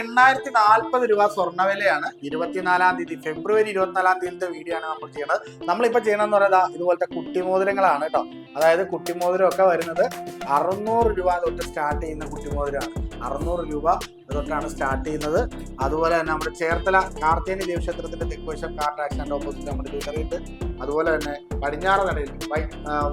എണ്ണായിരത്തി നാല്പത് രൂപ സ്വർണവിലയാണ്. ഇരുപത്തിനാലാം തീയതി ഫെബ്രുവരി ഇരുപത്തിനാലാം തീയതിയിലത്തെ വീഡിയോ ആണ് നമ്മൾ ചെയ്യുന്നത്. നമ്മളിപ്പോൾ ചെയ്യണമെന്ന് പറയുന്നത് ഇതുപോലത്തെ കുട്ടിമോതിരങ്ങളാണ് കേട്ടോ. അതായത് കുട്ടിമോതിരം ഒക്കെ വരുന്നത് അറുന്നൂറ് രൂപ തൊട്ട് സ്റ്റാർട്ട് ചെയ്യുന്ന കുട്ടിമോതിരമാണ്. അറുന്നൂറ് രൂപ തൊട്ടാണ് സ്റ്റാർട്ട് ചെയ്യുന്നത്. അതുപോലെ തന്നെ നമ്മുടെ ചേർത്തല കാർത്തേനി ദേവക്ഷേത്രത്തിന്റെ തെക്കുവശം കാർ ടാക്സിന്റെ ഓപ്പോസിറ്റ് നമ്മുടെ ഇതറിയിട്ട് അതുപോലെ തന്നെ പടിഞ്ഞാറ് നടയിൽ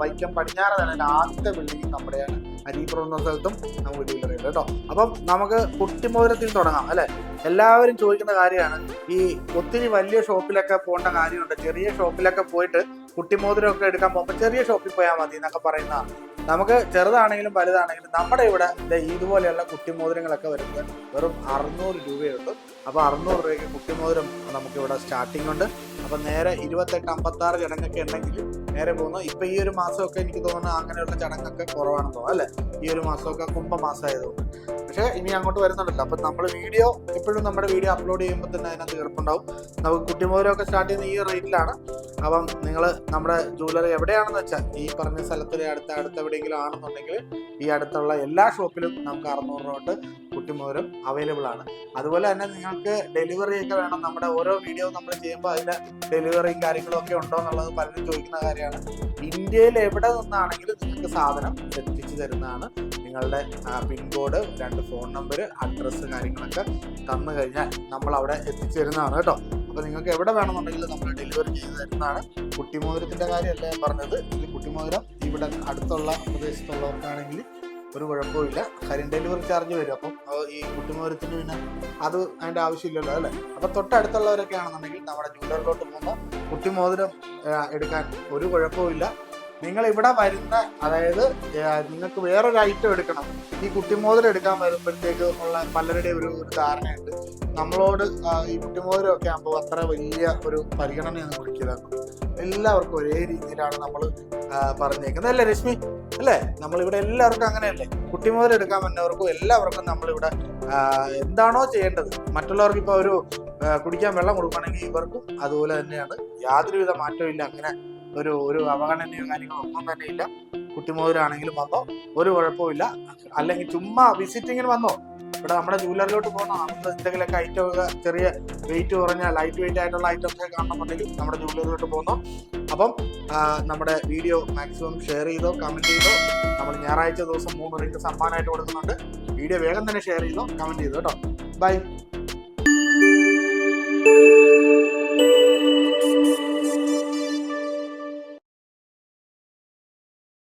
വൈക്കം പടിഞ്ഞാറ് നടയിൽ ആദ്യത്തെ ബിൽഡിംഗ് നമ്മുടെയാണ് അരീപ്പുറം എന്ന സ്ഥലത്തും നമുക്ക് ജ്വല്ലറി ഉണ്ട് കേട്ടോ. അപ്പം നമുക്ക് കുട്ടിമോതിരത്തിൽ തുടങ്ങാം അല്ലെ? എല്ലാവരും ചോദിക്കുന്ന കാര്യമാണ് ഈ ഒത്തിരി വലിയ ഷോപ്പിലൊക്കെ പോകേണ്ട കാര്യമുണ്ട്. ചെറിയ ഷോപ്പിലൊക്കെ പോയിട്ട് കുട്ടിമോതിരമൊക്കെ എടുക്കാൻ പോകുമ്പോൾ ചെറിയ ഷോപ്പിൽ പോയാൽ മതി എന്നൊക്കെ പറയുന്നതാണ്. നമുക്ക് ചെറുതാണെങ്കിലും വലുതാണെങ്കിലും നമ്മുടെ ഇവിടെ ഇതുപോലെയുള്ള കുട്ടിമോതിരങ്ങളൊക്കെ വരുന്നത് വെറും അറുന്നൂറ് രൂപയുള്ളൂ അപ്പോൾ അറുന്നൂറ് രൂപയ്ക്ക് കുട്ടിമോതിരം നമുക്കിവിടെ സ്റ്റാർട്ടിംഗ് ഉണ്ട് അപ്പോൾ നേരെ ഇരുപത്തെട്ട് അമ്പത്താറ് ചടങ്ങൊക്കെ ഉണ്ടെങ്കിൽ നേരെ പോകുന്നു. ഇപ്പം ഈ ഒരു മാസമൊക്കെ എനിക്ക് തോന്നുന്നു അങ്ങനെയുള്ള ചടങ്ങൊക്കെ കുറവാണെന്ന് തോന്നുന്നു അല്ലേ? ഈ ഒരു മാസമൊക്കെ കുംഭമാസമായതുകൊണ്ട്. പക്ഷേ ഇനി അങ്ങോട്ട് വരുന്നുണ്ടല്ലോ. അപ്പം നമ്മൾ വീഡിയോ എപ്പോഴും നമ്മുടെ വീഡിയോ അപ്ലോഡ് ചെയ്യുമ്പോൾ തന്നെ അതിനകത്ത് കിടപ്പുണ്ടാവും നമുക്ക് കുട്ടിമോതിരമൊക്കെ സ്റ്റാർട്ട് ചെയ്യുന്ന ഈ റേറ്റിലാണ്. അപ്പം നിങ്ങൾ നമ്മുടെ ജൂവലറി എവിടെയാണെന്ന് വെച്ചാൽ ഈ പറഞ്ഞ സ്ഥലത്തിൽ അടുത്ത അടുത്ത് എവിടെയെങ്കിലും ആണെന്നുണ്ടെങ്കിൽ ഈ അടുത്തുള്ള എല്ലാ ഷോപ്പിലും നമുക്ക് അറുന്നൂറ് രൂപ തൊട്ട് കുട്ടിമോരും അവൈലബിൾ ആണ്. അതുപോലെ തന്നെ നിങ്ങൾക്ക് ഡെലിവറി ഒക്കെ വേണം. നമ്മുടെ ഓരോ വീഡിയോ നമ്മൾ ചെയ്യുമ്പോൾ അതിന്റെ ഡെലിവറിയും കാര്യങ്ങളും ഒക്കെ ഉണ്ടോ എന്നുള്ളത് പലരും ചോദിക്കുന്ന കാര്യമാണ്. ഇന്ത്യയിൽ എവിടെ നിന്നാണെങ്കിലും നിങ്ങൾക്ക് സാധനം എത്തിച്ചു തരുന്നതാണ്. നിങ്ങളുടെ പിൻകോഡ് രണ്ട് ഫോൺ നമ്പർ അഡ്രസ്സ് കാര്യങ്ങളൊക്കെ തന്നു കഴിഞ്ഞാൽ നമ്മൾ അവിടെ എത്തിച്ചു തരുന്നതാണ് കേട്ടോ. അപ്പോൾ നിങ്ങൾക്ക് എവിടെ വേണമെന്നുണ്ടെങ്കിലും നമ്മൾ ഡെലിവറി ചെയ്ത് തരുന്നതാണ്. കുട്ടിമോതിരത്തിന്റെ കാര്യമല്ല ഞാൻ പറഞ്ഞത്. ഈ കുട്ടിമോതിരം ഇവിടെ അടുത്തുള്ള പ്രദേശത്തുള്ളവർക്കാണെങ്കിൽ ഒരു കുഴപ്പമില്ല കാര്യം ഡെലിവറി ചാർജ് വരും. അപ്പം ഈ കുട്ടിമോതിരത്തിന് പിന്നെ അത് അതിന്റെ ആവശ്യമില്ലല്ലോ അല്ലേ? അപ്പം തൊട്ടടുത്തുള്ളവരൊക്കെ ആണെന്നുണ്ടെങ്കിൽ നമ്മുടെ ജൂലറിലോട്ട് പോകുമ്പോൾ കുട്ടിമോതിരം എടുക്കാൻ ഒരു കുഴപ്പമില്ല നിങ്ങൾ ഇവിടെ വരുന്ന അതായത് നിങ്ങൾക്ക് വേറൊരു ഐറ്റം എടുക്കണം. ഈ കുട്ടിമോതിരം എടുക്കാൻ വരുമ്പോഴത്തേക്ക് ഉള്ള പലരുടെയും ഒരു ധാരണയുണ്ട്. നമ്മളോട് ഈ മുട്ടിമോരൊക്കെ ആകുമ്പോൾ അത്ര വലിയ ഒരു പരിഗണനയൊന്നും കൊടുക്കില്ല എല്ലാവർക്കും ഒരേ രീതിയിലാണ് നമ്മൾ പറഞ്ഞേക്കുന്നത്. അല്ലേ രശ്മി? അല്ലേ? നമ്മളിവിടെ എല്ലാവർക്കും അങ്ങനെയല്ലേ? കുട്ടിമോതിരം എടുക്കാൻ വന്നവർക്കും എല്ലാവർക്കും നമ്മളിവിടെ എന്താണോ ചെയ്യേണ്ടത്. മറ്റുള്ളവർക്ക് ഇപ്പോൾ ഒരു കുടിക്കാൻ വെള്ളം കൊടുക്കുകയാണെങ്കിൽ ഇവർക്കും അതുപോലെ തന്നെയാണ്. യാതൊരുവിധ മാറ്റവും ഇല്ല. അങ്ങനെ ഒരു ഒരു അവഗണനയോ കാര്യങ്ങളോ ഒന്നും തന്നെ ഇല്ല. കുട്ടിമോതിരാണെങ്കിലും വന്നോ. ഒരു കുഴപ്പമില്ല അല്ലെങ്കിൽ ചുമ്മാ വിസിറ്റിങ്ങിന് വന്നോ. ഇവിടെ നമ്മുടെ ജൂലറിലോട്ട് പോകണം. നമുക്ക് എന്തെങ്കിലുമൊക്കെ ഐറ്റം ഒക്കെ ചെറിയ വെയിറ്റ് കുറഞ്ഞ ലൈറ്റ് വെയിറ്റ് ആയിട്ടുള്ള ഐറ്റംസ് ഒക്കെ കാണണമെന്നുണ്ടെങ്കിൽ നമ്മുടെ ജൂലറിലോട്ട് പോകുന്നു അപ്പം നമ്മുടെ വീഡിയോ മാക്സിമം ഷെയർ ചെയ്തോ കമന്റ് ചെയ്തോ. നമ്മൾ ഞായറാഴ്ച ദിവസം മൂന്ന് റിംഗ് സമ്മാനമായിട്ട് കൊടുക്കുന്നുണ്ട്. വീഡിയോ വേഗം തന്നെ ഷെയർ ചെയ്തോ കമന്റ് ചെയ്തോ കേട്ടോ ബൈ